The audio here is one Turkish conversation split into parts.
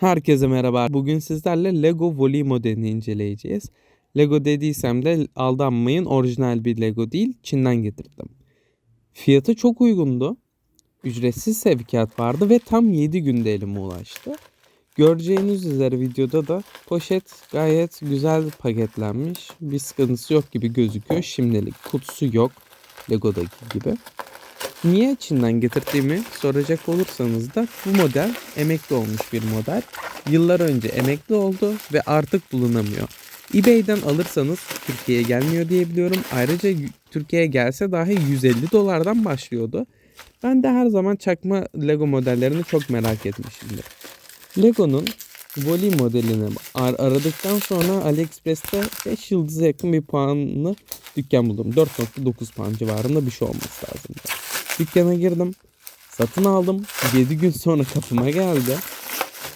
Herkese merhaba. Bugün sizlerle Lego Volley modelini inceleyeceğiz. Lego dediysem de aldanmayın orijinal bir Lego değil Çin'den getirdim. Fiyatı çok uygundu. Ücretsiz sevkiyat vardı ve tam 7 günde elime ulaştı. Göreceğiniz üzere videoda da poşet gayet güzel paketlenmiş. Bir sıkıntısı yok gibi gözüküyor. Şimdilik kutusu yok Lego'daki gibi. Niye Çin'den getirdiğimi soracak olursanız da bu model emekli olmuş bir model. Yıllar önce emekli oldu ve artık bulunamıyor. eBay'den alırsanız Türkiye'ye gelmiyor diye biliyorum. Ayrıca Türkiye'ye gelse dahi 150 dolardan başlıyordu. Ben de her zaman çakma Lego modellerini çok merak etmişimdir. Lego'nun Volley modelini ar- aradıktan sonra AliExpress'te 5 yıldıza yakın bir puanlı dükkan buldum. 4.9 puan civarında bir şey olması lazım. Dükkana girdim. Satın aldım. 7 gün sonra kapıma geldi.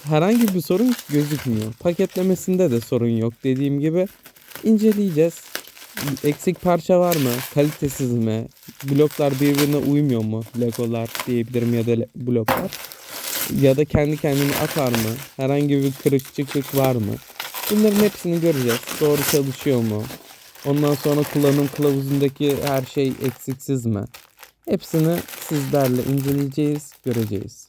Herhangi bir sorun gözükmüyor. Paketlemesinde de sorun yok dediğim gibi. inceleyeceğiz. Eksik parça var mı? Kalitesiz mi? Bloklar birbirine uymuyor mu? Legolar diyebilirim ya da bloklar. Ya da kendi kendini atar mı? Herhangi bir kırık çıkık var mı? Bunların hepsini göreceğiz. Doğru çalışıyor mu? Ondan sonra kullanım kılavuzundaki her şey eksiksiz mi? Hepsini sizlerle inceleyeceğiz, göreceğiz.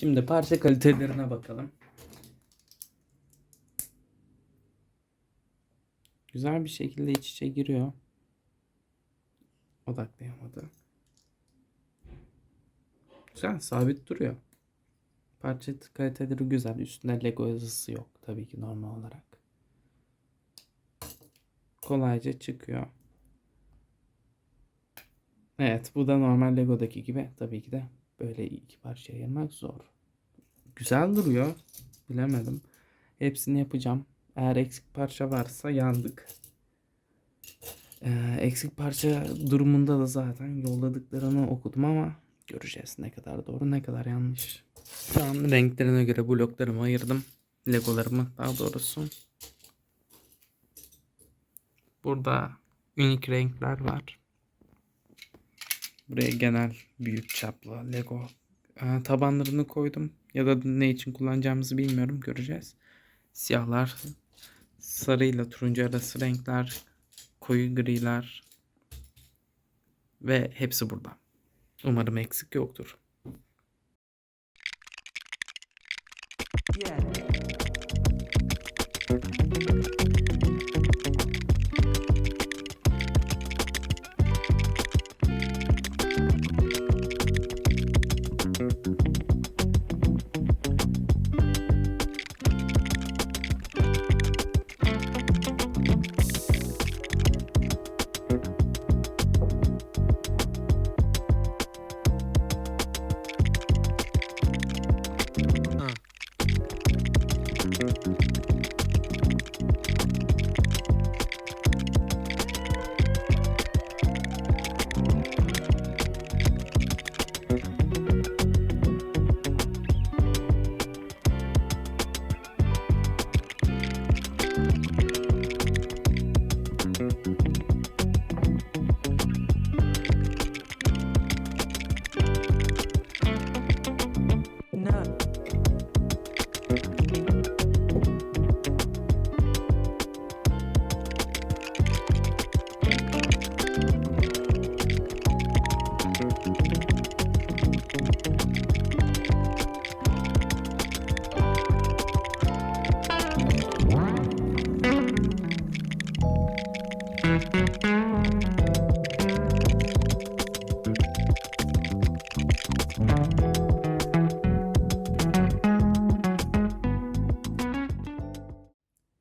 Şimdi parça kalitelerine bakalım. Güzel bir şekilde iç içe giriyor. Odaklayamadı. Güzel, sabit duruyor. Parça kaliteleri güzel. Üstünde Lego yazısı yok tabii ki normal olarak. Kolayca çıkıyor. Evet, bu da normal Lego'daki gibi. Tabii ki de böyle iki parçaya ayırmak zor. Güzel duruyor. Bilemedim. Hepsini yapacağım. Eğer eksik parça varsa yandık. Ee, eksik parça durumunda da zaten yolladıklarını okudum ama göreceğiz ne kadar doğru ne kadar yanlış. Şu an renklerine göre bloklarımı ayırdım. Legolarımı daha doğrusu. Burada unik renkler var. Buraya genel büyük çaplı Lego e, tabanlarını koydum. Ya da ne için kullanacağımızı bilmiyorum. Göreceğiz. Siyahlar, sarıyla turuncu arası renkler, koyu griler ve hepsi burada. Umarım eksik yoktur. Yeah.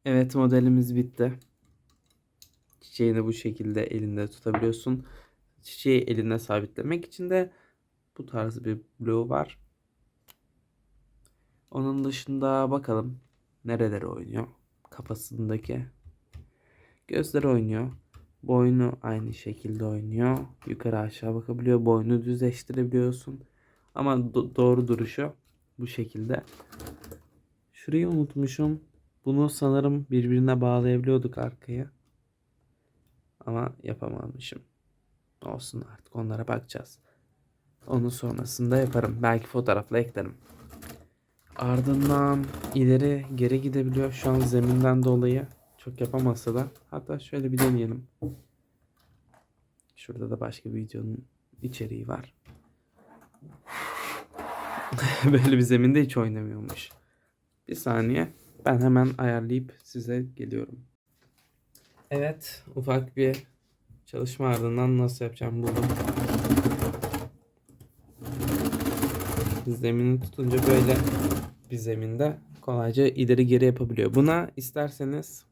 Evet modelimiz bitti. Çiçeğini bu şekilde elinde tutabiliyorsun. Çiçeği elinde sabitlemek için de bu tarz bir bloğu var. Onun dışında bakalım nereleri oynuyor. Kafasındaki gözleri oynuyor. Boynu aynı şekilde oynuyor. Yukarı aşağı bakabiliyor. Boynu düzleştirebiliyorsun. Ama do- doğru duruşu bu şekilde. Şurayı unutmuşum. Bunu sanırım birbirine bağlayabiliyorduk arkaya. Ama yapamamışım. Olsun artık onlara bakacağız. Onun sonrasında yaparım. Belki fotoğrafla eklerim. Ardından ileri geri gidebiliyor. Şu an zeminden dolayı çok yapamasa da. Hatta şöyle bir deneyelim. Şurada da başka bir videonun içeriği var. Böyle bir zeminde hiç oynamıyormuş. Bir saniye. Ben hemen ayarlayıp size geliyorum. Evet, ufak bir çalışma ardından nasıl yapacağım buldum. Zemini tutunca böyle bir zeminde kolayca ileri geri yapabiliyor. Buna isterseniz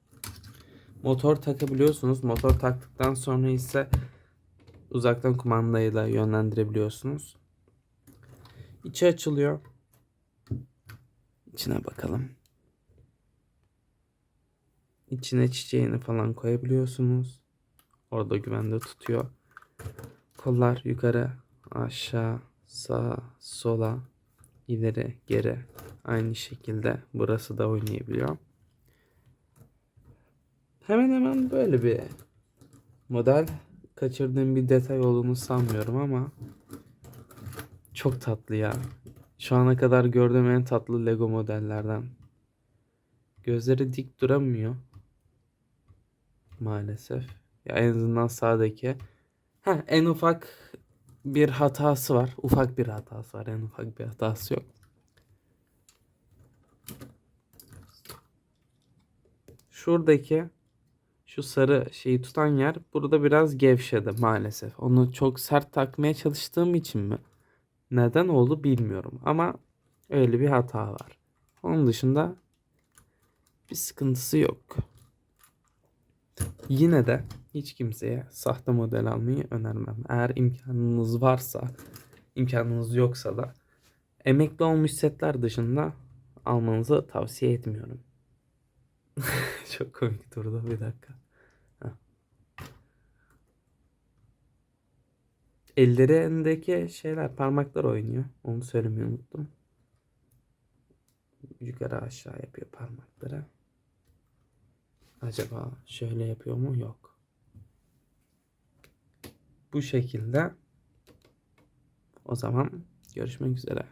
motor takabiliyorsunuz. Motor taktıktan sonra ise uzaktan kumandayla yönlendirebiliyorsunuz. İçi açılıyor. İçine bakalım. İçine çiçeğini falan koyabiliyorsunuz. Orada güvende tutuyor. Kollar yukarı, aşağı, sağa, sola, ileri, geri. Aynı şekilde burası da oynayabiliyor. Hemen hemen böyle bir model. Kaçırdığım bir detay olduğunu sanmıyorum ama çok tatlı ya. Şu ana kadar gördüğüm en tatlı Lego modellerden. Gözleri dik duramıyor. Maalesef. Ya en azından sağdaki. Ha en ufak bir hatası var. Ufak bir hatası var. En ufak bir hatası yok. Şuradaki şu sarı şeyi tutan yer burada biraz gevşedi maalesef. Onu çok sert takmaya çalıştığım için mi? Neden oldu bilmiyorum ama öyle bir hata var. Onun dışında bir sıkıntısı yok. Yine de hiç kimseye sahte model almayı önermem. Eğer imkanınız varsa, imkanınız yoksa da emekli olmuş setler dışında almanızı tavsiye etmiyorum. Çok komik durdu bir dakika. Heh. Ellerindeki şeyler parmaklar oynuyor. Onu söylemeyi unuttum. Yukarı aşağı yapıyor parmakları. Acaba şöyle yapıyor mu? Yok. Bu şekilde. O zaman görüşmek üzere.